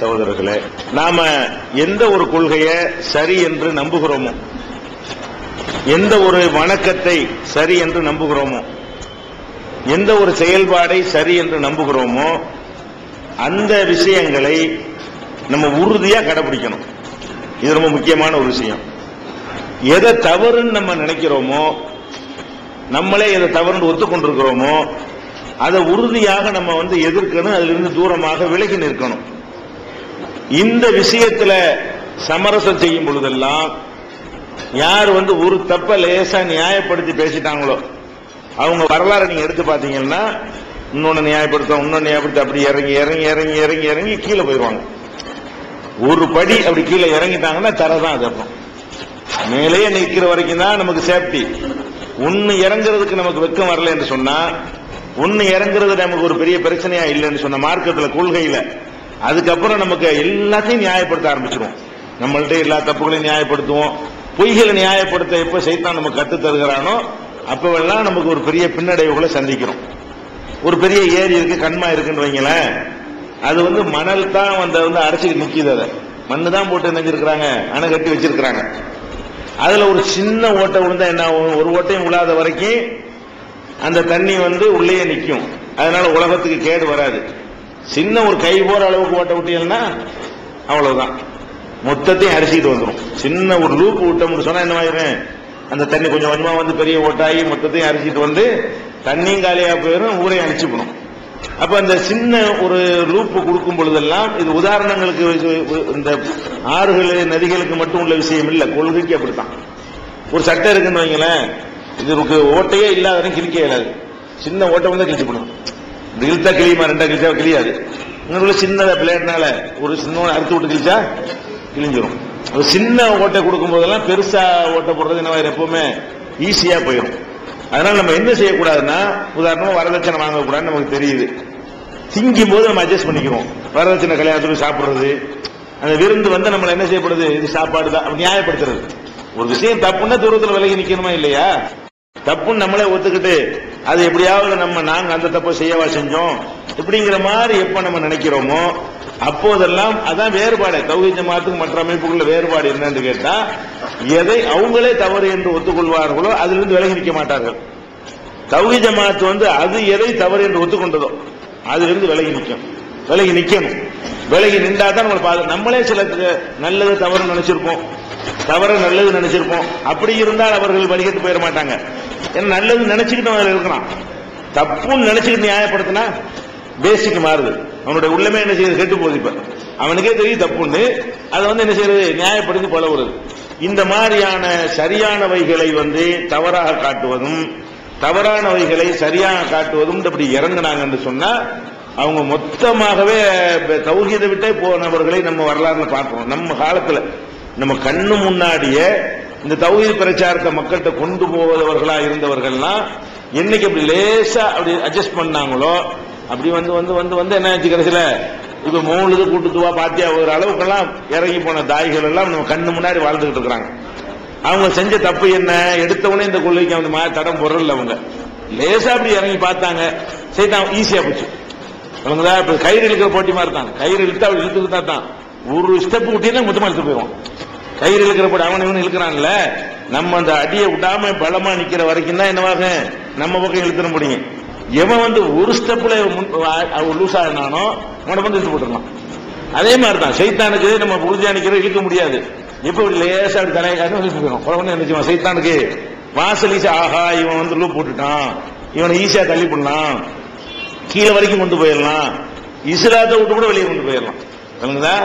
சகோதரர்களே நாம எந்த ஒரு கொள்கையை சரி என்று நம்புகிறோமோ எந்த ஒரு வணக்கத்தை சரி என்று நம்புகிறோமோ எந்த ஒரு செயல்பாடை சரி என்று நம்புகிறோமோ அந்த விஷயங்களை நம்ம உறுதியா கடைபிடிக்கணும். இது ரொம்ப முக்கியமான ஒரு விஷயம். எதை தவறுன்னு நம்ம நினைக்கிறோமோ நம்மளே எதை தவறுன்னு ஒத்துக்கொண்டிருக்கிறோமோ அதை உறுதியாக நம்ம வந்து எதிர்க்கணும் அதிலிருந்து தூரமாக விலகி நிற்கணும். இந்த விஷயத்துல சமரசம் செய்யும் பொழுதெல்லாம் யார் வந்து ஒரு தப்ப லேசா நியாயப்படுத்தி பேசிட்டாங்களோ அவங்க வரலாறு நீங்க எடுத்து பாத்தீங்கன்னா இன்னொன்னு நியாயப்படுத்த இன்னொன்னு நியாயப்படுத்த அப்படி இறங்கி இறங்கி இறங்கி இறங்கி இறங்கி கீழே போயிடுவாங்க. ஒரு படி அப்படி கீழே இறங்கிட்டாங்கன்னா தரதான் அது அப்புறம் மேலேயே நிற்கிற வரைக்கும் தான் நமக்கு சேஃப்டி ஒன்னு இறங்குறதுக்கு நமக்கு வெக்கம் வரல என்று சொன்னா ஒன்னு இறங்குறது நமக்கு ஒரு பெரிய பிரச்சனையா இல்லைன்னு சொன்ன மார்க்கத்துல கொள்கையில அதுக்கப்புறம் நமக்கு எல்லாத்தையும் நியாயப்படுத்த ஆரம்பிச்சிருவோம். நம்மள்ட்ட எல்லா தப்புகளையும் நியாயப்படுத்துவோம். பொய்களை நியாயப்படுத்த எப்ப சைத்தான் நம்ம கத்து தருகிறானோ அப்பவெல்லாம் நமக்கு ஒரு பெரிய பின்னடைவுகளை சந்திக்கிறோம். ஒரு பெரிய ஏரி இருக்கு கண்மா இருக்குன்னு வைங்களேன். அது வந்து மணல் தான் வந்து வந்து அரைச்சிட்டு நிற்கிது அதை. மண்ணு தான் போட்டு நினைஞ்சிருக்கிறாங்க அணை கட்டி வச்சிருக்கிறாங்க. அதுல ஒரு சின்ன ஓட்டை விழுந்தா என்ன ஒரு ஓட்டையும் விழாத வரைக்கும் அந்த தண்ணி வந்து உள்ளேயே நிற்கும். அதனால உலகத்துக்கு கேடு வராது. சின்ன ஒரு கை போற அளவுக்கு ஓட்ட விட்டீங்கன்னா அவ்வளவுதான். மொத்தத்தையும் அரிசிட்டு வந்துடும் சின்ன ஒரு லூப் விட்டோம்னு சொன்னா என்ன ஆயிரும்? அந்த தண்ணி கொஞ்சம் கொஞ்சமா வந்து பெரிய ஓட்டாகி மொத்தத்தையும் அரிசிட்டு வந்து தண்ணியும் காலியா போயிடும் ஊரையும் அழிச்சுக்கணும் அப்ப அந்த சின்ன ஒரு லூப்பு கொடுக்கும் பொழுதெல்லாம் இது உதாரணங்களுக்கு இந்த ஆறுகள் நதிகளுக்கு மட்டும் உள்ள விஷயம் இல்லை. கொள்கைக்கு அப்படித்தான். ஒரு சட்டை இருக்குன்னு வைங்களேன். இதுக்கு ஓட்டையே இல்லாத வரைக்கும் கிழிக்க இயலாது சின்ன ஓட்டை வந்து கிழிச்சு போடும். இந்த இழுத்தா கிளியுமா ரெண்டா கிழிச்சா கிளியாது இன்னொரு சின்ன பிளேட்னால ஒரு சின்ன அறுத்து விட்டு கிழிச்சா கிழிஞ்சிடும் ஒரு சின்ன ஓட்டை கொடுக்கும் போதெல்லாம் பெருசா ஓட்டை போடுறது என்ன எப்பவுமே ஈஸியா போயிடும் அதனால நம்ம என்ன செய்யக்கூடாதுன்னா உதாரணமா வரதட்சணை வாங்கக்கூடாதுன்னு நமக்கு தெரியுது. திங்கும் போது நம்ம அட்ஜஸ்ட் பண்ணிக்கிறோம். வரதட்சணை கல்யாணத்துக்கு சாப்பிடுறது. அந்த விருந்து வந்து நம்மளை என்ன செய்யப்படுது? இது சாப்பாடு தான் அப்படி நியாயப்படுத்துறது. ஒரு விஷயம் தப்புன்னா தூரத்தில் விலகி நிக்கணுமா இல்லையா? தப்புன்னு நம்மளே ஒத்துக்கிட்டு அது எப்படியாவது நம்ம நாங்க அந்த தப்பை செய்யவா செஞ்சோம். இப்படிங்கிற மாதிரி எப்ப நம்ம நினைக்கிறோமோ அப்போதெல்லாம் அதான் வேறுபாடு. தௌஹீத் ஜமாத்துக்கு மற்ற அமைப்புக்குள்ள வேறுபாடு என்னன்னு கேட்டா எதை அவங்களே தவறு என்று ஒத்துக்கொள்வார்களோ அதிலிருந்து விலகி நிற்க மாட்டார்கள். தௌஹீத் ஜமாத்து வந்து அது எதை தவறு என்று ஒத்துக்கொண்டதோ அதிலிருந்து விலகி நிற்கும் விலகி நிற்கணும் விலகி நின்றா தான் நம்மளை பாது நம்மளே சில நல்லது தவறு நினைச்சிருப்போம். தவறு நல்லது நினைச்சிருப்போம். அப்படி இருந்தால் அவர்கள் வழிகட்டு போயிட மாட்டாங்க. ஏன்னா நல்லது நினைச்சுக்கிட்டு அவன் இருக்கிறான் தப்புன்னு நினைச்சுக்கிட்டு நியாயப்படுத்தினா பேசிக்கு மாறுது. அவனுடைய உள்ளமே என்ன செய்யுது? கெட்டு போகுது இப்ப. அவனுக்கே தெரியும் தப்புன்னு. அதை வந்து என்ன செய்யறது நியாயப்படுத்தி பழகுறது. இந்த மாதிரியான சரியானவைகளை வந்து தவறாக காட்டுவதும் தவறானவைகளை சரியாக காட்டுவதும் இப்படி இறங்கினாங்கன்னு சொன்னா அவங்க மொத்தமாகவே தௌஹீதை விட்டே போனவர்களை நம்ம வரலாறுன்னு பார்க்கிறோம் நம்ம காலத்துல நம்ம கண்ணு முன்னாடியே இந்த தௌஹீத் பிரச்சாரத்தை மக்கள்கிட்ட கொண்டு போவதவர்களா இருந்தவர்கள்லாம் என்னைக்கு அப்படி லேசா அப்படி அட்ஜஸ்ட் பண்ணாங்களோ அப்படி வந்து வந்து வந்து வந்து என்ன ஆச்சு கடைசியில? இப்ப மூணுது கூட்டுத்துவா பாத்தியா ஒரு அளவுக்கெல்லாம் இறங்கி போன தாய்கள் எல்லாம் நம்ம கண்ணு முன்னாடி வாழ்ந்துகிட்டு இருக்கிறாங்க. அவங்க செஞ்ச தப்பு என்ன? எடுத்தவனே இந்த கொள்கைக்கு அந்த மாதிரி தடம் பொருள் அவங்க. லேசா அப்படி இறங்கி பார்த்தாங்க. சைத்தான் ஈஸியா போச்சு. அவங்க தான் இப்ப கயிறு இழுக்கிற போட்டி மாதிரி தான். கயிறு இழுத்து அவள் இழுத்துக்கிட்டா தான். ஒரு ஸ்டெப் விட்டீங்கன்னா மொத்தமா இழுத்து போயிடும் கயிறு இழுக்கிற அவன் இவன் இழுக்கிறான்ல? நம்ம அந்த அடியை விடாம பலமா நிக்கிற வரைக்கும் தான் என்னவாக? நம்ம பக்கம் இழுத்துட முடியும். எவன் வந்து ஒரு ஸ்டெப்ல லூஸ் ஆகினானோ அவனை வந்து இழுத்து போட்டுடலாம். அதே மாதிரி தான் சைத்தானுக்கு நம்ம உறுதியா நிக்கிற இழுக்க முடியாது. இப்ப லேசா அப்படி போயிடும். என்ன சைத்தானுக்கு? வாசல் ஈஸி ஆஹா இவன் வந்து லூப் போட்டுட்டான். இவனை ஈஸியா தள்ளி பண்ணலாம் கீழே வரைக்கும் கொண்டு போயிடலாம். இஸ்லாத்தை விட்டு கூட வெளியே கொண்டு போயிடலாம். விளங்குதா?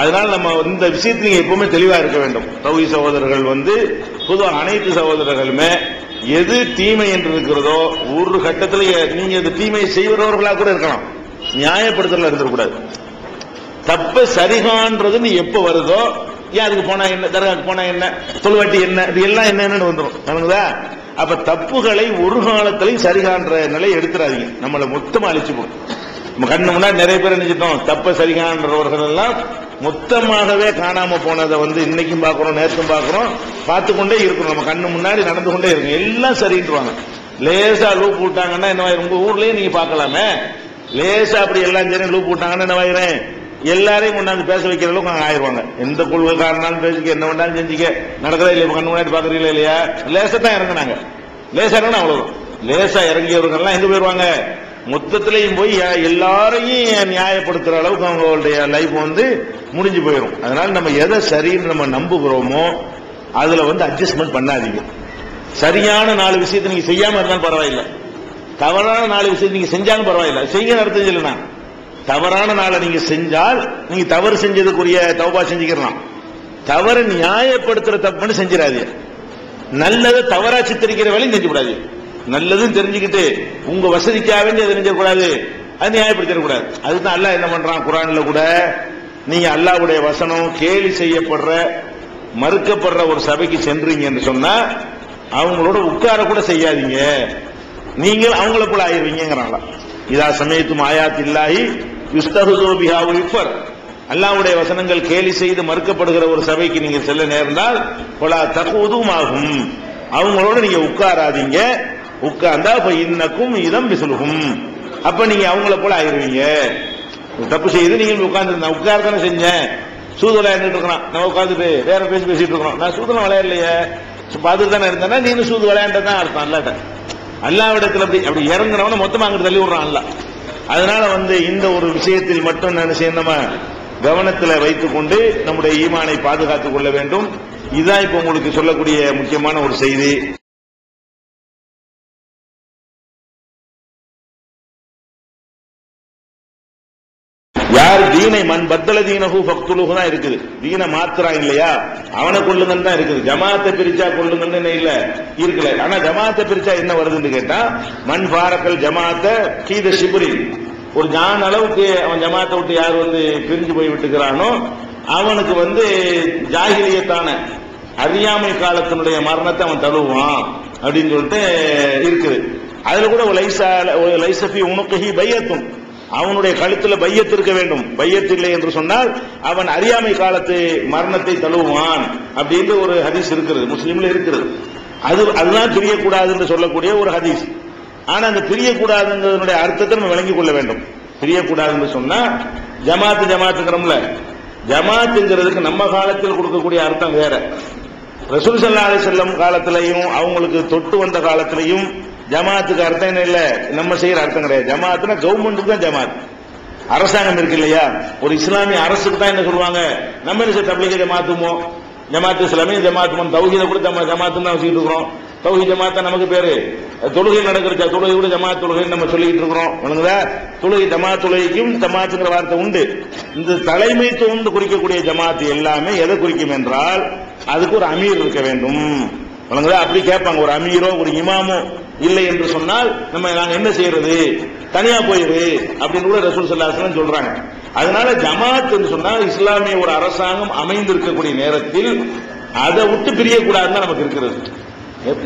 அதனால நம்ம இந்த விஷயத்தில் நீங்க எப்பவுமே தெளிவா இருக்க வேண்டும். தௌஹி சகோதரர்கள் வந்து பொதுவாக அனைத்து சகோதரர்களுமே எது தீமை என்று இருக்கிறதோ ஒரு கட்டத்தில் நீங்க இந்த தீமையை செய்வரவர்களா கூட இருக்கலாம். நியாயப்படுத்தல இருந்துடக்கூடாது தப்ப சரிகான்றதுன்னு எப்ப வருதோ ஏன் அதுக்கு போனா என்ன தர்காக்கு போனா என்ன தொழுவாட்டி என்ன இது எல்லாம் என்னன்னு வந்துடும் விளங்குதா? அப்ப தப்புகளை ஒரு காலத்திலையும் சரிகான்ற நிலை எடுத்துறாதீங்க. நம்மளை மொத்தமா அழிச்சு போடும். கண்ணு முன்னாடி நிறைய பேர் நினைச்சிட்டோம் தப்ப சரிகான்றவர்கள் எல்லாம் மொத்தமாகவே காணாம போனதை வந்து இன்னைக்கும் பார்க்குறோம் நேற்றும் பார்க்குறோம். பார்த்து கொண்டே இருக்கிறோம் நம்ம கண்ணு முன்னாடி நடந்து கொண்டே இருக்கும் எல்லாம் சரின்றாங்க லேசா லூப் விட்டாங்கன்னா என்ன உங்க ஊர்லயே நீங்க பார்க்கலாமே. லேசா அப்படி எல்லாம் சரி லூப் விட்டாங்கன்னா என்ன வாயிறேன் எல்லாரையும் கொண்டாந்து பேச வைக்கிற அளவுக்கு அவங்க ஆயிடுவாங்க எந்த கொள்கைக்காரனாலும் பேசிக்க என்ன வேண்டாலும் செஞ்சுக்க. நடக்கிறதா இல்லையா? கண்ணு முன்னாடி பாக்குறீங்களா இல்லையா? லேசா தான் இறங்குனாங்க. லேசா இறங்கினா அவ்வளவுதான். லேசா இறங்கியவர்கள்லாம் எங்க போயிருவாங்க? மொத்தத்திலையும் போய் எல்லாரையும் நியாயப்படுத்துற அளவுக்கு அவங்களுடைய லைஃப் வந்து முடிஞ்சு போயிடும் அதனால நம்ம எதை சரின்னு நம்ம நம்புகிறோமோ அதுல வந்து அட்ஜஸ்ட்மெண்ட் பண்ணாதீங்க. சரியான நாலு விஷயத்தை நீங்க செய்யாம இருந்தாலும் பரவாயில்லை. தவறான நாலு விஷயத்தை நீங்க செஞ்சாலும் பரவாயில்லை. செய்ய அர்த்தம் இல்லைனா தவறான நாளை நீங்க செஞ்சால் நீங்க தவறு செஞ்சதுக்குரிய தவபா செஞ்சுக்கலாம் தவறு நியாயப்படுத்துற தப்புன்னு செஞ்சிடாதீங்க. நல்லதை தவறா சித்தரிக்கிற வேலையும் செஞ்சு நல்லதும் தெரிஞ்சுக்கிட்டு உங்க வசதிக்காக வேண்டி அதை அது நியாயப்படுத்திடக்கூடாது. அதுதான் அல்லாஹ் என்ன பண்றான்? குரான்ல கூட நீங்க அல்லாஹ்வுடைய வசனம் கேலி செய்யப்படுற மறுக்கப்படுற ஒரு சபைக்கு சென்றீங்கன்னு சொன்னா அவங்களோட உட்கார கூட செய்யாதீங்க. நீங்கள் அவங்கள போல ஆயிருவீங்கிறாங்களா இதா சமயத்தும் ஆயாத் இல்லாஹி யுஸ்தகுதோ அல்லாவுடைய அல்லாஹ்வுடைய வசனங்கள் கேலி செய்து மறுக்கப்படுகிற ஒரு சபைக்கு நீங்க செல்ல நேர்ந்தால் பல தகுதும் ஆகும் அவங்களோட நீங்க உட்காராதீங்க. உட்கார்ந்தா இப்ப இன்னக்கும் இதம் பிசுலுகும். அப்ப நீங்க அவங்கள போல ஆயிருவீங்க. தப்பு செய்து நீங்க உட்கார்ந்து உட்கார் தானே செஞ்சேன். சூது விளையாண்டுட்டு இருக்கிறோம் நம்ம உட்காந்துட்டு வேற பேசி பேசிட்டு இருக்கிறோம். நான் சூதெல்லாம் விளையாடலையே. பார்த்துட்டு தானே இருந்தேன்னா நீ சூது விளையாண்டதான் அர்த்தம். அல்லாட்ட. அல்லாவிடத்தில் அப்படி அப்படி இறங்குறவன மொத்தமா அங்கிட்டு தள்ளி விடுறான் அல்ல அதனால வந்து இந்த ஒரு விஷயத்தில் மட்டும் நான் செய்ய நம்ம கவனத்தில் வைத்துக்கொண்டு நம்முடைய ஈமானை பாதுகாத்துக் கொள்ள வேண்டும். இதுதான் இப்ப உங்களுக்கு சொல்லக்கூடிய முக்கியமான ஒரு செய்தி. யார் தீனை மண் பத்தல தீனகு பக்துலுகு தான் இருக்குது? தீனை மாத்துறான் இல்லையா? அவனை கொள்ளுங்கன்னு தான் இருக்குது. ஜமாத்தை பிரிச்சா கொள்ளுங்கன்னு இல்ல? இருக்கல. ஆனா ஜமாத்தை பிரிச்சா என்ன வருதுன்னு கேட்டா மண் பாரக்கல் ஜமாத்த கீத சிபுரி ஒரு ஜான் அளவுக்கு அவன் ஜமாத்தை விட்டு யார் வந்து பிரிஞ்சு போய் விட்டுக்கிறானோ அவனுக்கு வந்து ஜாகிரியத்தான அறியாமை காலத்தினுடைய மரணத்தை அவன் தழுவான் அப்படின்னு சொல்லிட்டு இருக்குது. அதுல கூட ஒரு லைசா ஒரு லைசபி உனக்கு பையத்தும் அவனுடைய கழுத்துல பையத்து இருக்க வேண்டும். பையத்து இல்லை என்று சொன்னால் அவன் அறியாமை காலத்து மரணத்தை தழுவுவான் அப்படின்ற ஒரு ஹதீஸ் இருக்கிறது. முஸ்லீம்ல இருக்கிறது. அது அதுதான் பிரியக்கூடாது என்று சொல்லக்கூடிய ஒரு ஹதீஸ். ஆனா அந்த பிரியக்கூடாதுங்கிறதுடைய அர்த்தத்தை நம்ம விளங்கிக் கொள்ள வேண்டும். பிரியக்கூடாதுன்னு சொன்னா ஜமாத்து ஜமாத்துங்கிறோம்ல ஜமாத்துங்கிறதுக்கு நம்ம காலத்தில் கொடுக்கக்கூடிய அர்த்தம் வேற. ரசூல் சல்லா அலி செல்லம் காலத்திலையும் அவங்களுக்கு தொட்டு வந்த காலத்திலையும் ஜமாத்துக்கு அர்த்தம் என்ன இல்ல. நம்ம செய்யற அர்த்தம் கிடையாது. ஜமாத்துனா கவர்மெண்ட்டுக்கு தான் ஜமாத். அரசாங்கம் இருக்கு இல்லையா? ஒரு இஸ்லாமிய அரசுக்கு தான் என்ன சொல்லுவாங்க? நம்ம என்ன செய்ய ஜமாத்துமோ ஜமாத்து இஸ்லாமிய ஜமாத்துமோ தௌஹீத கூட ஜமா- ஜமாத்துன்னு தான் வச்சுக்கிட்டு இருக்கிறோம். தௌஹி ஜமாத்தா நமக்கு பேரு. தொழுகை நடக்கிற தொழுகை கூட ஜமாத் தொழுகை நம்ம சொல்லிக்கிட்டு இருக்கிறோம். விளங்குதா? தொழுகை ஜமாத் தொழுகைக்கும் ஜமாத்துங்கிற வார்த்தை உண்டு. இந்த தலைமைத்துவம் குறிக்கக்கூடிய ஜமாத்து எல்லாமே எதை குறிக்கும் என்றால் அதுக்கு ஒரு அமீர் இருக்க வேண்டும். விளங்குதா? அப்படி கேட்பாங்க. ஒரு அமீரோ ஒரு இமாமோ இல்லை என்று சொன்னால் நம்ம நாங்க என்ன செய்யறது? தனியா போயிரு அப்படின்னு கூட ரசூல் சல்லாஹ் சொல்றாங்க. அதனால ஜமாத் என்று சொன்னால் இஸ்லாமிய ஒரு அரசாங்கம் அமைந்திருக்கக்கூடிய நேரத்தில் அதை விட்டு பிரியக்கூடாதுன்னு நமக்கு இருக்கிறது.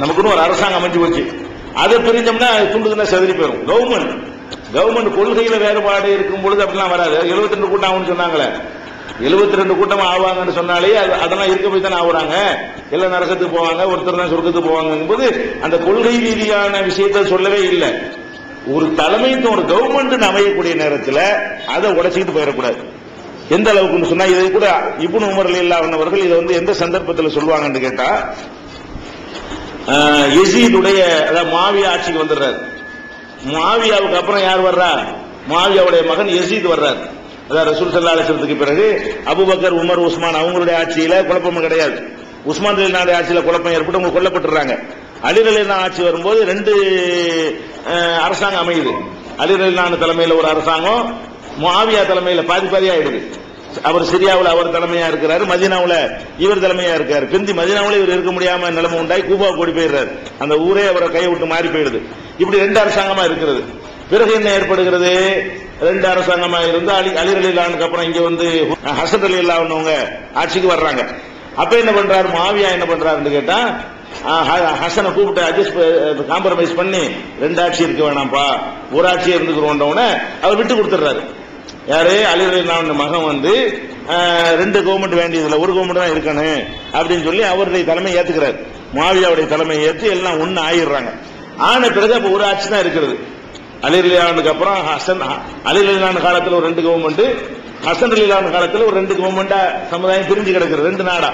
நமக்குன்னு ஒரு அரசாங்கம் அமைஞ்சு போச்சு. அதை பிரிஞ்சோம்னா அது துண்டுதுன்னா செதறி போயிடும் கவர்மெண்ட். கவர்மெண்ட் கொள்கையில வேறுபாடு இருக்கும் பொழுது அப்படிலாம் வராது. 72 ரெண்டு கூட்டம் ஆகும்னு சொன்னாங்களே. 72 ரெண்டு கூட்டம் ஆவாங்கன்னு சொன்னாலே அது அதெல்லாம் இருக்க போய் தானே ஆகுறாங்க. எல்லாம் நரகத்துக்கு போவாங்க ஒருத்தர் தான் சொர்க்கத்துக்கு போவாங்க போது அந்த கொள்கை ரீதியான விஷயத்தை சொல்லவே இல்லை. ஒரு தலைமைத்துவம் ஒரு கவர்மெண்ட் அமையக்கூடிய நேரத்தில் அதை உடைச்சிக்கிட்டு போயிடக்கூடாது. எந்த அளவுக்குன்னு சொன்னா இதை கூட இப்னு உமரில் இல்லாதவர்கள் இதை வந்து எந்த சந்தர்ப்பத்தில் சொல்லுவாங்கன்னு கேட்டா ஆஹ், அதாவது மாவியா ஆட்சிக்கு வந்துடுறாரு. மாவியாவுக்கு அப்புறம் யார் வர்றா? மாவியாவுடைய மகன் எசீத் வர்றார். அதாவது ரசூல் சல்லா அலிஸ்லத்துக்கு பிறகு அபுபக்கர் உமர் உஸ்மான் அவங்களுடைய ஆட்சியில குழப்பம் கிடையாது. உஸ்மான் ரலினாவுடைய ஆட்சியில குழப்பம் ஏற்பட்டு அவங்க கொல்லப்பட்டுறாங்க. அலி ரலினா ஆட்சி வரும்போது ரெண்டு அரசாங்கம் அமையுது. அலி தலைமையில் ஒரு அரசாங்கம் மாவியா தலைமையில் பாதி பாதியா ஆயிடுது. அவர் சிரியாவில் அவர் தலைமையா இருக்கிறாரு மதினாவில் இவர் தலைமையா இருக்காரு. பிந்தி மதினாவில் இவர் இருக்க முடியாம நிலைமை உண்டாய் கூபா கூடி போயிடுறாரு. அந்த ஊரே அவரை கையை விட்டு மாறி போயிடுது. இப்படி ரெண்டு அரசாங்கமா இருக்கிறது. பிறகு என்ன ஏற்படுகிறது? ரெண்டு அரசாங்கமா இருந்து அலி அலி அலிலானுக்கு அப்புறம் இங்க வந்து ஹசன் அலி இல்லாதவங்க ஆட்சிக்கு வர்றாங்க. அப்ப என்ன பண்றாரு? மாவியா என்ன பண்றாருன்னு கேட்டா ஹ- ஹசனை கூப்பிட்டு அட்ஜஸ்ட் காம்ப்ரமைஸ் பண்ணி ரெண்டு ஆட்சி இருக்க வேணாம்ப்பா ஒரு ஆட்சி இருந்துக்கிறோம் அவர் விட்டு கொடுத்துட்றாரு யாரு? அலிரலின் மகன் வந்து ரெண்டு கவர்மெண்ட் வேண்டியதில்லை ஒரு கவர்மெண்ட் தான் இருக்கணும் அப்படின்னு சொல்லி அவருடைய தலைமை ஏத்துக்கிறார். மாவியாவுடைய தலைமை ஏற்று எல்லாம் ஒன்று ஆயிடுறாங்க. ஆன பிறகு அப்ப ஒரு ஆட்சி தான் இருக்கிறது. அலிரலியானுக்கு அப்புறம் ஹசன் அலிரலியான காலத்தில் ஒரு ரெண்டு கவர்மெண்ட் ஹசன் அலிலான காலத்தில் ஒரு ரெண்டு கவர்மெண்டா சமுதாயம் பிரிஞ்சு கிடக்குது ரெண்டு நாடா.